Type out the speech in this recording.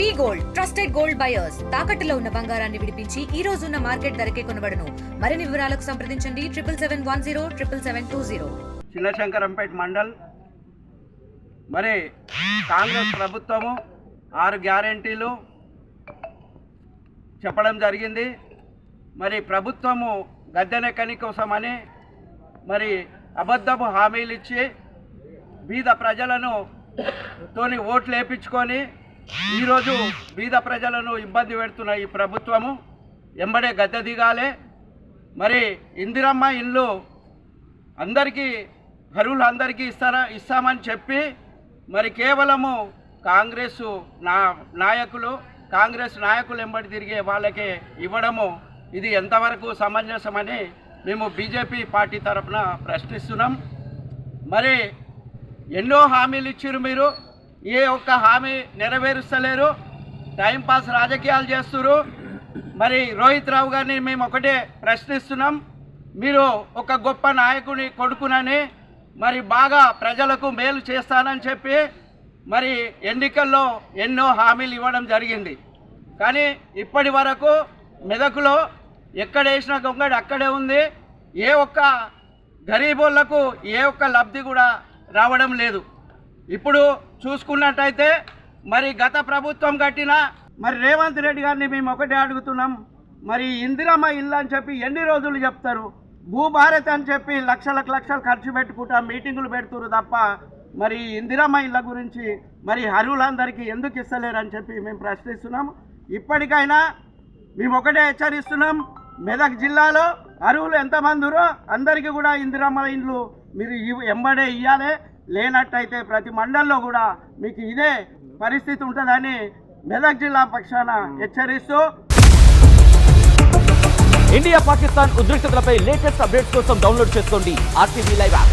V gold trusted gold buyers. తాకట్టులో ఉన్న బంగారాన్ని విడిపించి ఈ రోజు ఉన్న మార్కెట్ ధరకే కొనబడను. మరిన్ని వివరాలకు సంప్రదించండి. Triple seven one zero triple seven two zero. Chinnashankarampet mandal. మరి కాంగ్రెస్ ప్రభుత్వము ఆరు గ్యారంటీలు చెప్పడం జరిగింది. మరి ప్రభుత్వము గద్దెనెక్కని కోసమని మరి అబద్ధపు హామీలు ఇచ్చి బీద ప్రజలను తోని ఓట్లు వేపించుకొని ఈరోజు బీద ప్రజలను ఇబ్బంది పెడుతున్న ఈ ప్రభుత్వము ఎంబడే గద్దె దిగాలే. మరి ఇందిరమ్మ ఇల్లు అందరికీ గరువులు అందరికీ ఇస్తారా ఇస్తామని చెప్పి మరి కేవలము కాంగ్రెస్ నా నాయకులు కాంగ్రెస్ నాయకులు ఎంబడి తిరిగే వాళ్ళకే ఇవ్వడము ఇది ఎంతవరకు సమంజసమని మేము బీజేపీ పార్టీ తరఫున ప్రశ్నిస్తున్నాం. మరి ఎన్నో హామీలు ఇచ్చారు మీరు? ఏ ఒక్క హామీ నెరవేరుస్తలేరు. టైంపాస్ రాజకీయాలు చేస్తున్నారు మరి రోహిత్ రావు గారిని మేము ఒకటే ప్రశ్నిస్తున్నాం. మీరు ఒక గొప్ప నాయకుని కొడుకునని మరి బాగా ప్రజలకు మేలు చేస్తానని చెప్పి మరి ఎన్నికల్లో ఎన్నో హామీలు ఇవ్వడం జరిగింది. కానీ ఇప్పటి వరకు మెదకులో ఎక్కడ వేసిన గొంగడి అక్కడే ఉంది. ఏ ఒక్క గరీబోళ్ళకు ఏ ఒక్క లబ్ధి కూడా రావడం లేదు. ఇప్పుడు చూసుకున్నట్టయితే మరి గత ప్రభుత్వం కట్టిన మరి రేవంత్ రెడ్డి గారిని మేము ఒకటే అడుగుతున్నాం. మరి ఇందిరమ్మ ఇల్లు అని చెప్పి ఎన్ని రోజులు చెప్తారు? భూభారత్ అని చెప్పి లక్షలకు లక్షలు ఖర్చు పెట్టుకుంటా మీటింగులు పెడుతురు తప్ప మరి ఇందిరమ్మ ఇళ్ళ గురించి మరి అర్హులందరికీ ఎందుకు ఇస్తలేరని చెప్పి మేము ప్రశ్నిస్తున్నాం. ఇప్పటికైనా మేము ఒకటే హెచ్చరిస్తున్నాం. మెదక్ జిల్లాలో అరువులు ఎంతమందిరో అందరికీ కూడా ఇందిరమ్మ ఇండ్లు మీరు ఎంబడే ఇవ్వాలి లేనట్టయితే ప్రతి మండల్లో కూడా మీకు ఇదే పరిస్థితి ఉంటుందని మెదక్ జిల్లా పక్షాన హెచ్చరిస్తూ ఇండియా పాకిస్తాన్ ఉద్రిక్తతలపై లేటెస్ట్ అప్డేట్స్ కోసం డౌన్లోడ్ చేసుకోండి ఆర్టీవీ లైవ్ యాప్.